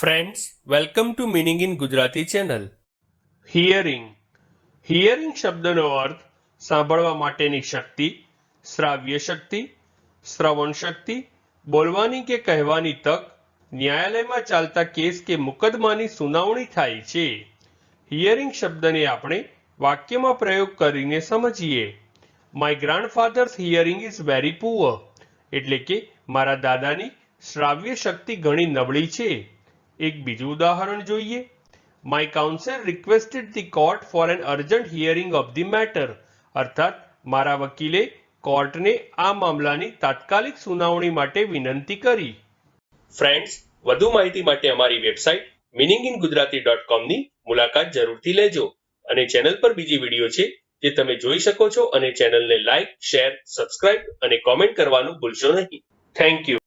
Friends welcome to meaning in Gujarati channel hearing hearing શબ્દનો અર્થ સાંભળવા માટેની શક્તિ, શ્રાવ્ય શક્તિ, શ્રવણ શક્તિ, બોલવાની કે કહેવાની તક, ન્યાયાલયમાં ચાલતા કેસ કે મુકદ્દમાની સુનાવણી થાય છે. હિયરિંગ શબ્દને આપણે વાક્યમાં પ્રયોગ કરીને સમજીએ. My grandfather's hearing is very poor એટલે કે મારા દાદાની શ્રાવ્ય શક્તિ ઘણી નબળી છે. એક બીજું ઉદાહરણ જોઈએ. My counsel requested the court for an urgent hearing of the matter અર્થાત, મારા વકીલે કોર્ટને આ મામલાની તાત્કાલિક સુનાવણી માટે વિનંતી કરી. ફ્રેન્ડ્સ વધુ માહિતી માટે અમારી website meaning in Gujarati dot કોમની મુલાકાત જરૂરથી લેજો અને ચેનલ પર બીજી વીડિયો છે જે તમે જોઈ શકો છો અને ચેનલને લાઇક, શેર, સબસ્ક્રાઇબ અને કોમેન્ટ કરવાનું ભૂલશો નહીં. Thank you